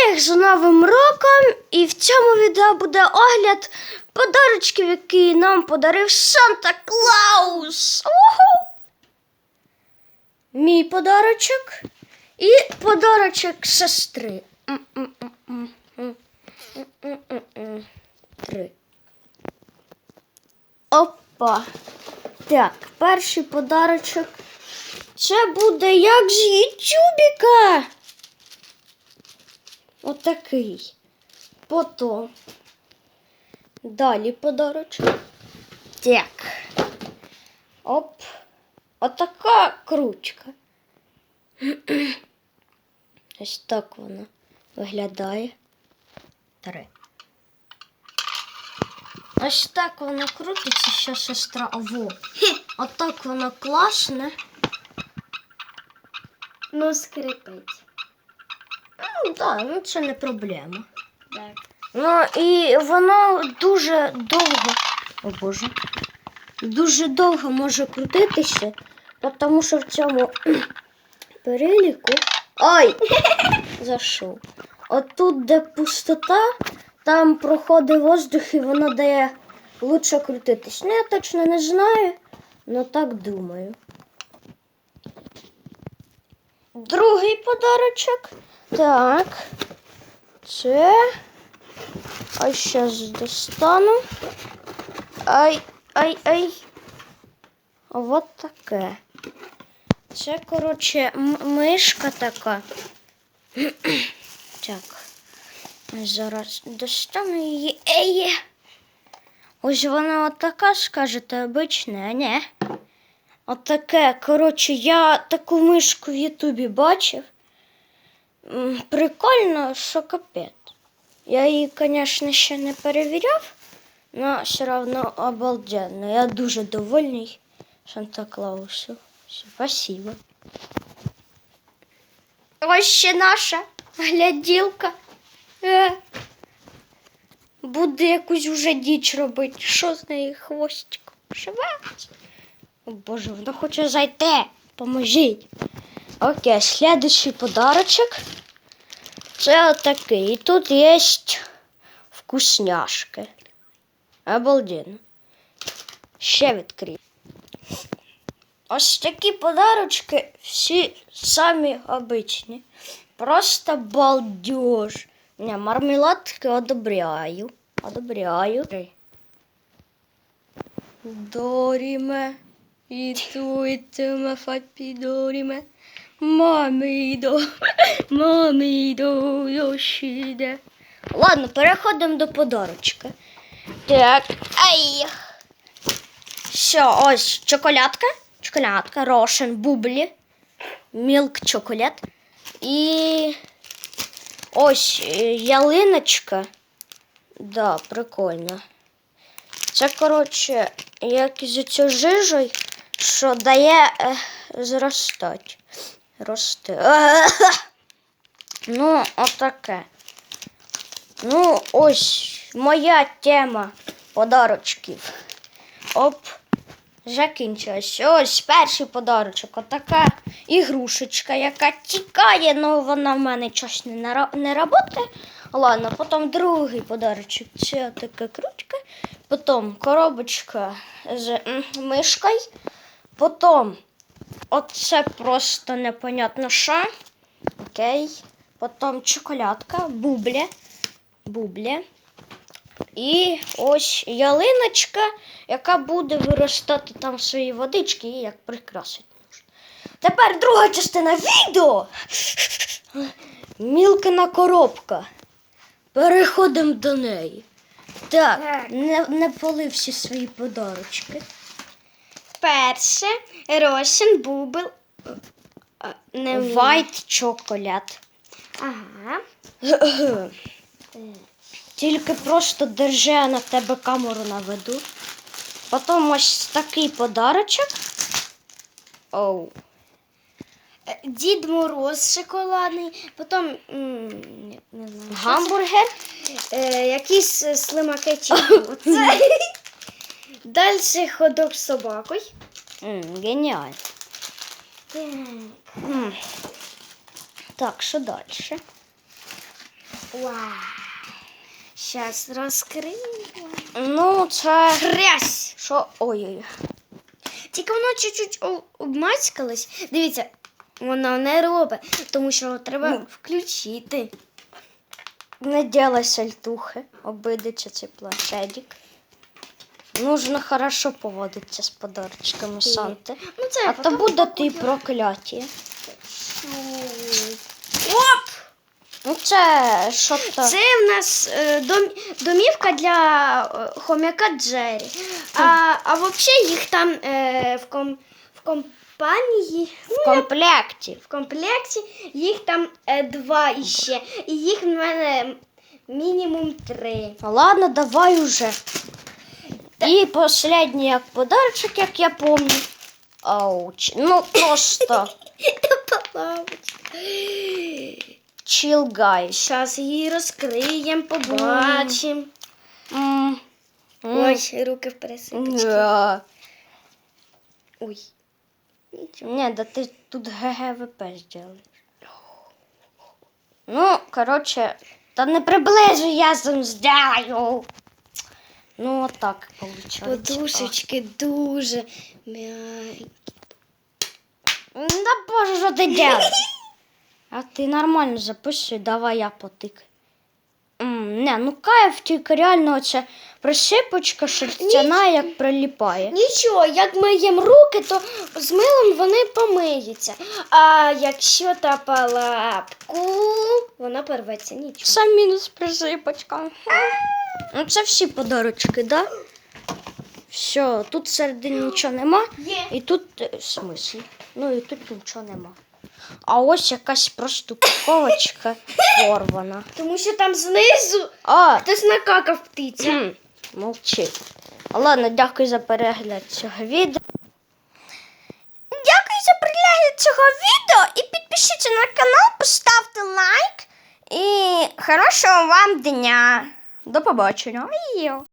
Всіх з Новим роком! І в цьому відео буде огляд подарочків, які нам подарив Санта Клаус. Уху! Мій подарочок і подарочок сестри. Три. Опа. Так, перший подарочок. Це буде як з Ютубіка. Отакий. Потім. Далі подарочок. Так. Оп. Отака кручка. Ось так вона виглядає. Три. Ось так вона крутиться, що сестра. Во. Отак вона класна. Ну, скрипить. Ну, так, ну це не проблема. Так. Ну і воно дуже довго. О Боже. Дуже довго може крутитися, тому що в цьому переліку. Ой! Зайшов. Отут, де пустота, там проходить воздух і воно дає лучше крутитись. Ну, я точно не знаю, але так думаю. Другий подарочок. Так. Це. А зараз достану. Ай, ай, ай. Вот таке. Це, коротше, мишка така. так. Зараз достану її. Ей! Ось вона отака, скажете, обична, ні. Отаке, коротше, я таку мишку в Ютубі бачив. Прикольно, що капець. Я її, звісно, ще не перевіряв, але все одно обалденно. Я дуже довольний Санта Клаусу. Спасибо. Ось ще наша гляділка. Е. Буде якусь вже діч робити. Що з неї хвостиком? Шевець. О Боже, вона хоче зайти. Поможіть. Окей, следующий подарочок. Це отакий. І тут є вкусняшки. Обалденно. Ще відкрию. Ось такі подарочки всі самі обичні. Просто балдеж. Не, мармеладки одобряю. Одобряю. Доріме. Ітуйтиме фапідоріме. Мамідо. Мамідо йошіде. Ладно, переходимо до подарочка. Так. Ай. Все, ось чоколядка. Чоколядка, рошен, бублі. Мілк чоколад. І ось е, ялиночка. Да, прикольно. Це, коротше, як із цю жижею, що дає е, зростати. Рости. Ну, отаке. Ну, ось моя тема подарочків. Оп, закінчилась. Ось перший подарочок. Отака ігрушечка, яка тікає, але вона в мене щось не, не працює. Ладно, потім другий подарочок. Це така крутка. Потім коробочка з мишкою. Потім оце просто непонятно що. Окей. Потім чоколядка, бубля. Бубля. І ось ялиночка, яка буде виростати там свої водички і як прикрасить. Тепер друга частина відео. Мілкина коробка. Переходимо до неї. Так, Так. не, не поли всі свої подарочки. Перше Росін бубл. А, Не. White чоколад. Ага. Тільки просто держи я на тебе камеру наведу. Потім ось такий подарочок. Оу. Е, Дід Мороз шоколадний, потім не, не знаю. Гамбургер. Е, якісь е, слимакеті. Оце. Далі ходок з собакою. М, геніально. Так. М. Так, що далі? Вау. Зараз розкриємо. Ну, це. Хрясь! Що? Ой-ой. Тільки воно чуть-чуть обмацькалось. Дивіться, воно не робить, тому що треба Ну. включити. Не делай сальтухи, обидиться цей планшетик. Нужно хорошо поводитися з подарочками Санти. Ну, це А то буде ти прокляття. Оп! Ну це що то. Це в нас е, дом, домівка для е, хомяка Джері. А, а взагалі їх там е, в, ком, в компанії, В комплекті. в комплекті їх там е, два іще. І їх в мене мінімум три. Ну, Ладно, давай уже. І последній як подарочок, як я помню. Ауч. Ну просто guys. Зараз її розкриємо, побачимо. Ой, руки в пересипочці. Ой. Не, да ты тут ГГВП сделаешь. Ну, короче, та не приближу, я сам сделаю. Ну, вот так получается. Подушечки дуже м'які. Да боже, що ти делаешь? А ти нормально записуй, давай я потик. Не, ну кайф тільки реально оця присипочка шерстяна, як приліпає. Нічого, як миємо руки, то з милом вони помиються. А якщо тапа лапку, вона порветься нічого. Сам мінус присипочка. Ну, це всі подарочки, да? Все, тут всередині нічого нема. І тут е, в смислі. Ну і тут нічого нема. А ось якась просто упаковочка порвана. Тому що там знизу А, хтось накакав птиця. Кхм, Мовчи. Ладно, дякую за перегляд цього відео. Дякую за перегляд цього відео і підпишіться на канал, поставте лайк. І хорошого вам дня. До побачення.